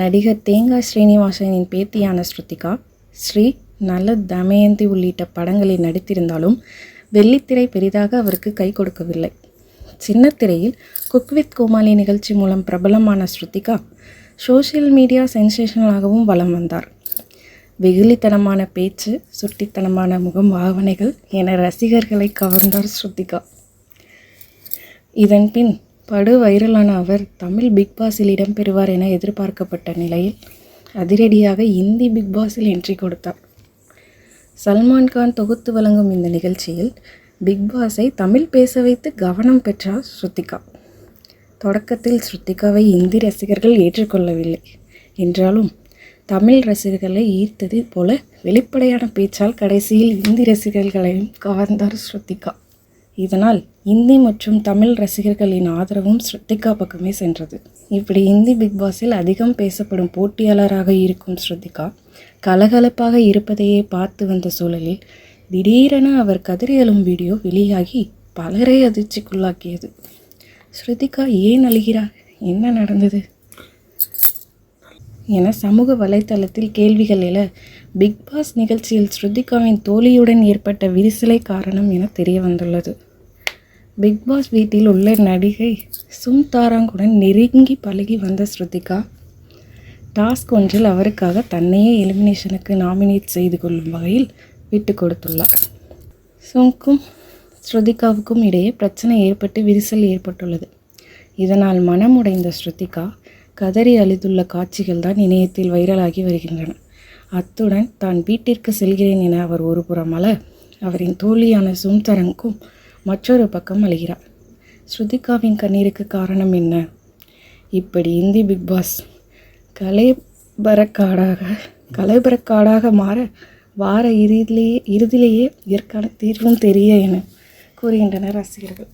நடிகர் தேங்காய் ஸ்ரீனிவாசனின் பேத்தியான ஸ்ருதிகா ஸ்ரீ நல்ல தமயந்தி உள்ளிட்ட படங்களில் நடித்திருந்தாலும் வெள்ளித்திரை பெரிதாக அவருக்கு கை கொடுக்கவில்லை. சின்னத்திரையில் குக் வித் கோமாளி நிகழ்ச்சி மூலம் பிரபலமான ஸ்ருதிகா சோஷியல் மீடியா சென்சேஷனலாகவும் வலம் வந்தார். வெகுளித்தனமான பேச்சு சுட்டித்தனமான முகம் பாவனைகள் என ரசிகர்களை கவர்ந்தார் ஸ்ருதிகா. இதன் பின் படு வைரலான அவர் தமிழ் பிக் பாஸில் இடம்பெறுவார் என எதிர்பார்க்கப்பட்ட நிலையில் அதிரடியாக இந்தி பிக் பாஸில் என்ட்ரி கொடுத்தார். சல்மான் கான் தொகுத்து வழங்கும் இந்த நிகழ்ச்சியில் பிக் பாஸை தமிழ் பேச வைத்து கவனம் பெற்றார் ஸ்ருதிகா. தொடக்கத்தில் ஸ்ருதிகாவை இந்தி ரசிகர்கள் ஏற்றுக்கொள்ளவில்லை. என்றாலும் தமிழ் ரசிகர்களை ஈர்த்தது போல வெளிப்படையான பேச்சால் கடைசியில் இந்தி ரசிகர்களையும் கவர்ந்தார் ஸ்ருதிகா. இதனால் இந்தி மற்றும் தமிழ் ரசிகர்களின் ஆதரவும் ஸ்ருதிகா பக்கமே சென்றது. இப்படி இந்தி பிக் பாஸில் அதிகம் பேசப்படும் போட்டியாளராக இருக்கும் ஸ்ருதிகா கலகலப்பாக இருப்பதையே பார்த்து வந்த சூழலில் திடீரென அவர் கதறி எழும் வீடியோ வெளியாகி பலரை அதிர்ச்சிக்குள்ளாக்கியது. ஸ்ருதிகா ஏன் அழுகிறார்? என்ன நடந்தது? என சமூக வலைத்தளத்தில் கேள்விகள் எழ பிக் பாஸ் நிகழ்ச்சியில் ஸ்ருதிகாவின் தோழியுடன் ஏற்பட்ட விரிசலை காரணம் என தெரிய வந்துள்ளது பிக் பாஸ் வீட்டில் உள்ள நடிகை சும் தாராங்குடன் நெருங்கி பழகி வந்த ஸ்ருதிகா டாஸ்க் ஒன்றில் அவருக்காக தன்னையே எலிமினேஷனுக்கு நாமினேட் செய்து கொள்ளும் வகையில் விட்டு கொடுத்துள்ளார். சும்க்கும் ஸ்ருதிகாவுக்கும் இடையே பிரச்சனை ஏற்பட்டு விரிசல் ஏற்பட்டுள்ளது. இதனால் மனமுடைந்த ஸ்ருதிகா கதறி அழுதுள்ள காட்சிகள் தான் இணையத்தில் வைரலாகி வருகின்றன. அத்துடன் தான் வீட்டிற்கு செல்கிறேன் என அவர் ஒருபுறமல அவரின் தோழியான சும்தரங்கும் மற்றொரு பக்கம் அழுகிறார். ஸ்ருதிகாவின் கண்ணீருக்கு காரணம் என்ன? இப்படி இந்தி பிக் பாஸ் கலைபரக்காடாக கலைபரக்காடாக மாற வார இறுதியிலேயே இறுதியிலேயே இதற்கான தீர்வும் தெரிய என கூறுகின்றனர் ரசிகர்கள்.